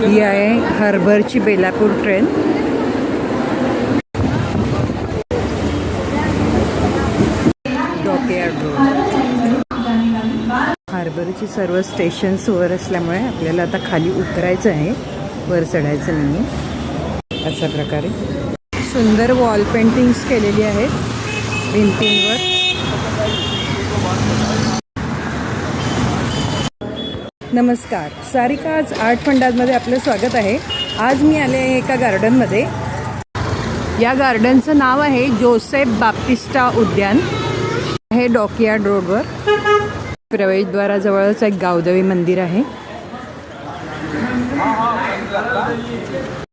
ही आहे हर्बरची Belapur train. Dockyard road. हार्बरची सर्व स्टेशन्स वर असल्यामुळे आपल्याला आता खाली उतरायचं आहे. वर चढायचं नाही अशा प्रकारे. सुंदर वॉल पेंटिंग्स केलेली आहेत. भिंतींवर. नमस्कार. सारिका आज आर्ट फंडाजमध्ये आपलं स्वागत आहे. आज मी आले आहे एका गार्डनमध्ये. या गार्डनचं नाव आहे जोसेफ बाप्टिस्टा उद्यान. हे डॉकयार्ड रोडवर. प्रवेशद्वाराजवळच एक गावदेवी मंदिर आहे.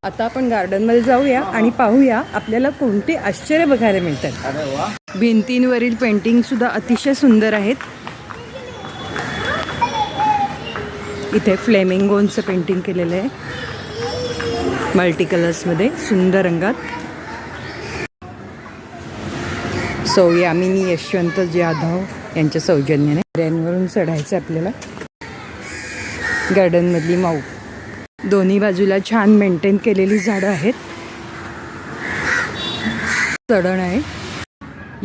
आता आपण गार्डनमध्ये जाऊया आणि पाहूया आपल्याला कोणते आश्चर्य बघायला मिळतात. भिंतींवरील पेंटिंगसुद्धा अतिशय सुंदर आहेत. इथे फ्लेमिंगोनचं पेंटिंग केलेलं आहे. मल्टी कलर्समध्ये सुंदर रंगात. सौ यामिनी यशवंत जाधव यांच्या सौजन्याने रॅनवरून चढायचं आपल्याला. गार्डनमधली माऊ. दोन्ही बाजूला छान मेंटेन केलेली झाडं आहेत. चढण आहे.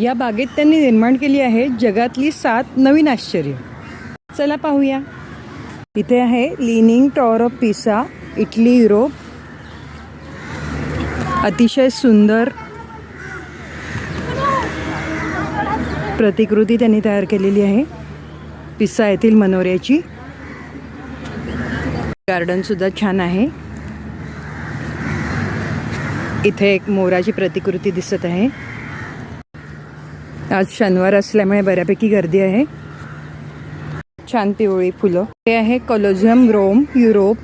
या बागेत त्यांनी निर्माण केली आहे जगातली सात नवीन आश्चर्य. चला पाहूया. इथे आहे leaning tower of Pisa Italy Europe. अतिशय सुंदर प्रतिकृती त्यांनी तयार केलेली आहे पिसा येथील मनोऱ्याची. गार्डनसुद्धा छान आहे. इथे एक मोराची प्रतिकृती दिसत आहे. आज शनिवार असल्यामुळे बऱ्यापैकी गर्दी आहे. छान पिवळी फुलं. ते आहे colosseum Rome Europe.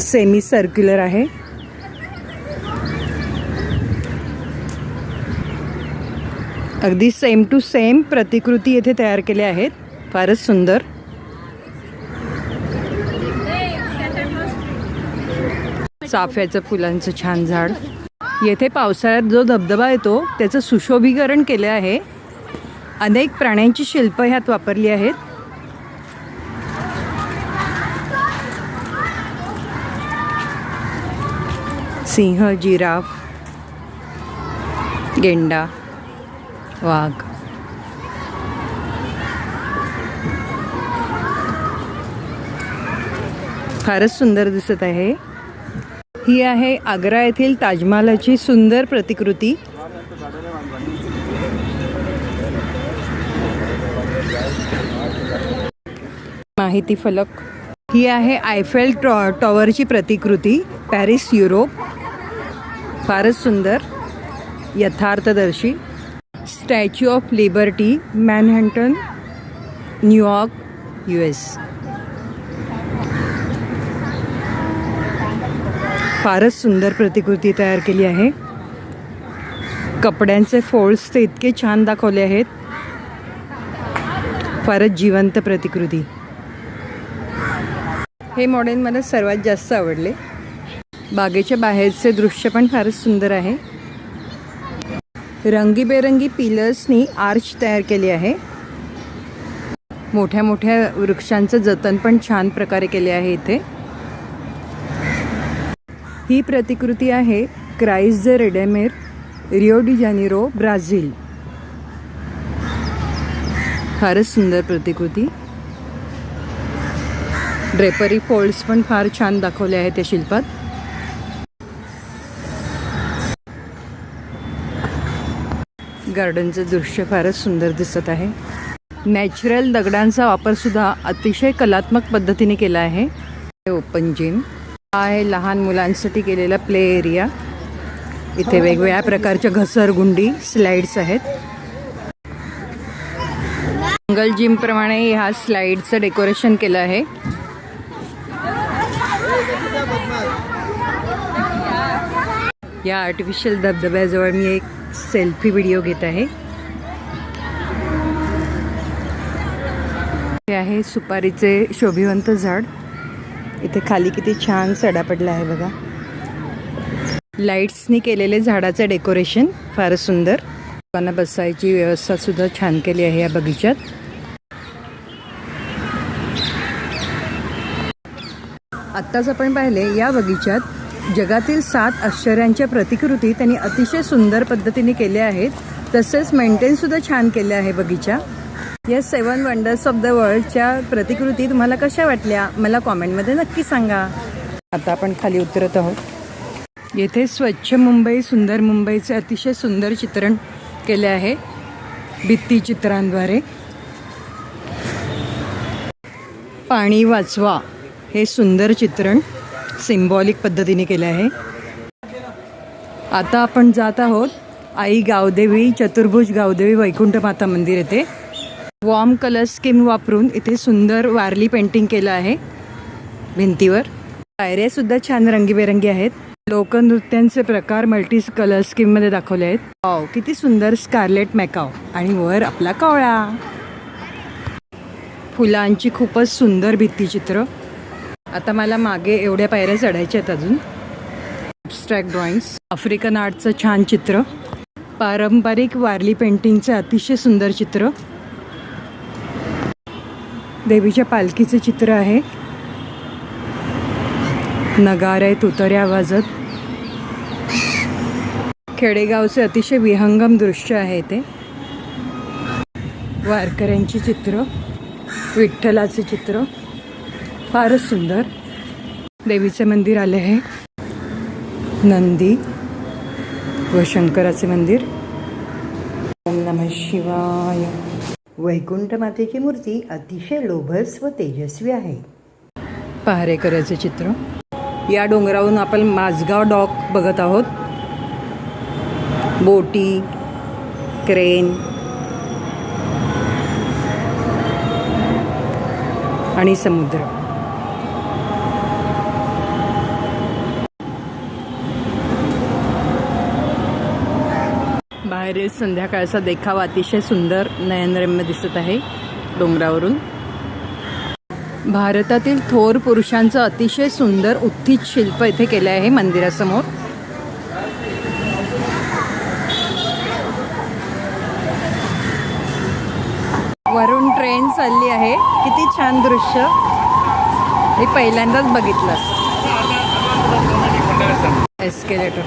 Semi circular आहे. अगदी सेम टू सेम प्रतिकृती येथे तयार केल्या आहेत. फारच सुंदर. चाफ्याचं फुलांचं छान झाड. येथे पावसाळ्यात जो धबधबा येतो त्याचं सुशोभीकरण केलं आहे. अनेक प्राण्यांची शिल्प ह्यात वापरली आहेत. सिंह जिराफ गेंडा वाघ. फारच सुंदर दिसत आहे. ही आहे आग्रा येथील ताजमहालाची सुंदर प्रतिकृती. माहिती फलक. ही आहे आयफेल टॉ टॉवरची प्रतिकृती पॅरिस युरोप. फारच सुंदर यथार्थदर्शी. Statue of liberty Manhattan New York U S. फारच सुंदर प्रतिकृती तयार केली आहे. कपड्यांचे फोल्ड्स ते इतके छान दाखवले आहेत. फारच जिवंत प्रतिकृती. हे मॉडेल मला सर्वात जास्त आवडले. बागेच्या बाहेरचे दृश्य पण फारच सुंदर आहे. रंगीबेरंगी पिलर्सनी आर्च तयार केली आहे. मोठ्या मोठ्या वृक्षांचं जतन पण छान प्रकारे केले आहे इथे. ही प्रतिकृती आहे Christ the Redeemer Rio de Janeiro Brazil. फारच सुंदर प्रतिकृती. ड्रेपरी फोल्ड्स पण फार छान दाखवले आहेत त्या शिल्पात. गार्डनचं दृश्य फारच सुंदर दिसत आहे. नॅचरल दगडांचा वापरसुद्धा अतिशय कलात्मक पद्धतीने केला आहे. Open gym. हा आहे लहान मुलांसाठी केलेला प्ले एरिया. इथे वेगवेगळ्या प्रकारच्या घसरगुंडी स्लाइड्स आहेत. जंगल जिम प्रमाणे ह्या स्लाइडचं डेकोरेशन केलं आहे. या आर्टिफिशियल धबधब्याजवळ मी एक सेल्फी व्हिडिओ घेत आहे. हे आहे सुपारीचे शोभिवंत झाड. इथे खाली किती छान सडा पडला आहे बघा. लाईट्सनी केलेले झाडाचं डेकोरेशन फार सुंदर. लोकांना बसायची व्यवस्था सुद्धा छान केली आहे या बगीच्यात. आत्ताच आपण पाहिले या बगीचात जगातील सात आश्चर्यांच्या प्रतिकृती त्यांनी अतिशय सुंदर पद्धतीने केल्या आहेत. तसेच मेंटेनसुद्धा छान केले आहे बगीचा. या सेवन वंडर्स ऑफ द वर्ल्डच्या प्रतिकृती तुम्हाला कशा वाटल्या? मला कॉमेंटमध्ये नक्की सांगा. आता आपण खाली उतरत आहोत. येथे स्वच्छ मुंबई सुंदर मुंबईचे अतिशय सुंदर चित्रण केले आहे. भित्तीचित्रांद्वारे पाणी वाचवा हे सुंदर चित्रण सिम्बॉलिक पद्धतीने केले आहे. आता आपण जात आहोत आई गावदेवी चतुर्भुज गावदेवी वैकुंठ माता मंदिर येथे. वॉर्म कलर स्कीम वापरून इथे सुंदर वारली पेंटिंग केलं आहे. भिंतीवर. पायऱ्यासुद्धा छान रंगीबेरंगी आहेत. लोकनृत्यांचे प्रकार मल्टी कलर स्कीममध्ये दाखवले आहेत. पाव किती सुंदर स्कारलेट मॅकाव आणि वर आपला कावळा. फुलांची खूपच सुंदर भित्तीचित्र आता मला मागे एवढ्या पायऱ्या चढायच्या आहेत अजून. ॲबस्ट्रॅक्ट ड्रॉइंग्स आफ्रिकन आर्टचं छान चित्र. पारंपरिक वारली पेंटिंगचं अतिशय सुंदर चित्र. देवीच्या पालखीचे चित्र आहे. नगार आहे तुतऱ्या वाजत खेडेगावचे अतिशय विहंगम दृश्य आहे ते. वारकऱ्यांची चित्र विठ्ठलाचे चित्र. फारच सुंदर. देवीचे मंदिर आले आहे. नंदी व शंकराचे मंदिर. ओम नमः शिवाय. वैकुंठ मातेची मूर्ती अतिशय लोभस व तेजस्वी आहे. पहारेकराचे चित्र. या डोंगरावरून आपण माझगाव डॉक बघत आहोत. बोटी क्रेन. आणि समुद्र. बाहेरील संध्याकाळचा देखावा अतिशय सुंदर नयनरम्य दिसत आहे डोंगरावरून. भारतातील थोर पुरुषांचं अतिशय सुंदर उत्थित शिल्प इथे केलं आहे मंदिरासमोर. वरून ट्रेन चालली आहे. किती छान दृश्य. हे पहिल्यांदाच बघितलं. एस्केलेटर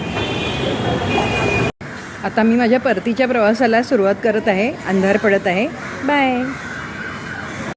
आता मी माझ्या परतीच्या प्रवासाला सुरुवात करत आहे. अंधार पडत आहे. बाय